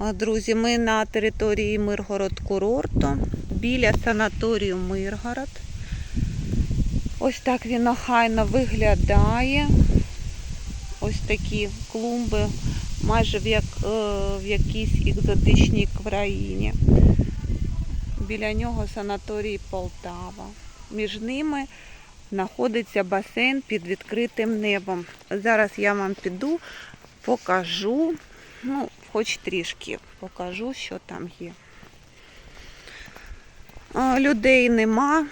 Друзі, ми на території Миргород курорту біля санаторію Миргород. Ось так він охайно виглядає. Ось такі клумби, майже в, як, е, в якійсь екзотичній країні. Біля нього санаторій Полтава. Між ними знаходиться басейн під відкритим небом. Зараз я вам піду, покажу, ну, хоч трішки покажу, що там є. Людей нема.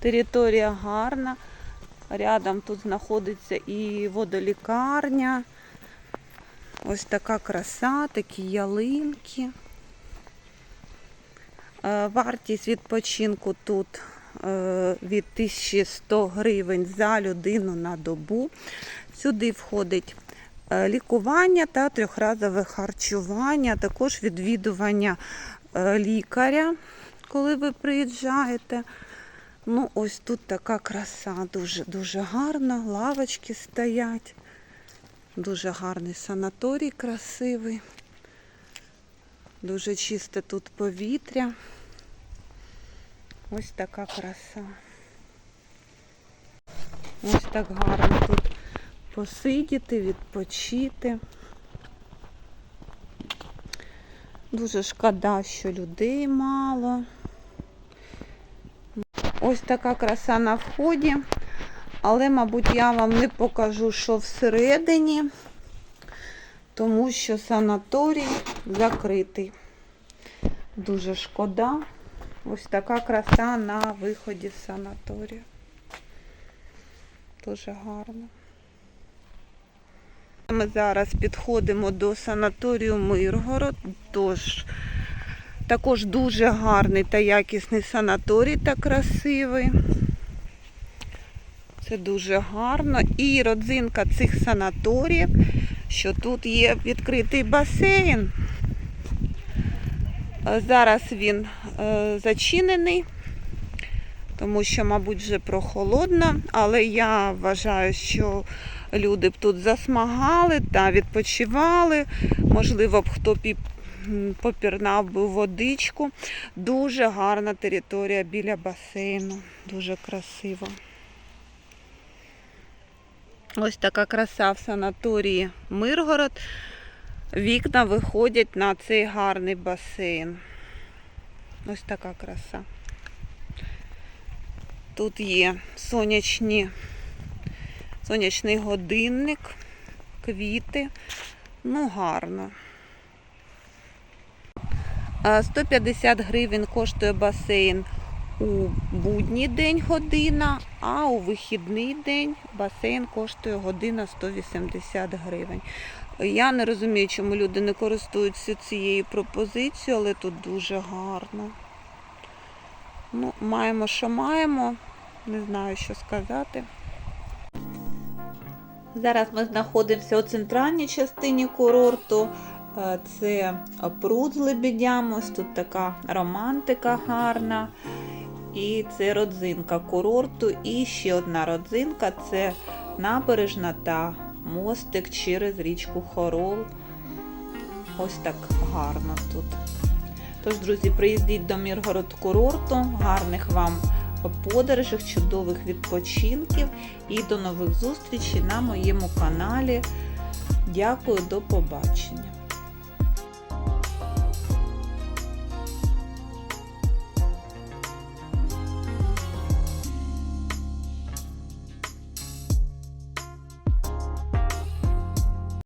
Територія гарна. Рядом тут знаходиться і водолікарня. Ось така краса, такі ялинки. Е, Вартість відпочинку тут е, від 1100 гривень за людину на добу. Сюди входить лікування та трьохразове харчування, також відвідування е, лікаря, коли ви приїжджаєте. Ну, ось тут така краса, дуже дуже гарна, лавочки стоять. Дуже гарний санаторій, красивий. Дуже чисте тут повітря. Ось така краса. Ось так гарно тут посидіти, відпочити. Дуже шкода, що людей мало. Ось така краса на вході. Але, мабуть, я вам не покажу, що всередині, тому що санаторій закритий. Дуже шкода. Ось така краса на виході з санаторію. Дуже гарно. Ми зараз підходимо до санаторію Миргород, тож також дуже гарний та якісний санаторій та красивий. Це дуже гарно. І родзинка цих санаторіїв, що тут є відкритий басейн. Зараз він е, зачинений, тому що, мабуть, вже прохолодно, але я вважаю, що люди б тут засмагали та відпочивали. Можливо б хто попірнав би водичку. Дуже гарна територія біля басейну, дуже красиво. Ось така краса в санаторії Миргород. Вікна виходять на цей гарний басейн. Ось така краса. Тут є сонячні, сонячний годинник, квіти. Ну, гарно. 150 гривень коштує басейн у будній день година, а у вихідний день басейн коштує година 180 гривень. Я не розумію, чому люди не користуються цією пропозицією, але тут дуже гарно. Ну, маємо, що маємо. Не знаю, що сказати. Зараз ми знаходимося у центральній частині курорту. Е, Це пруд з лебедями, ось тут така романтика гарна. І це родзинка курорту. І ще одна родзинка це набережна та мостик через річку Хорол. Ось так гарно тут. Тож, друзі, приїздіть до Міргород курорту. Гарних вам подорожей, чудових відпочинків і до нових зустрічей на моєму каналі. Дякую, до побачення.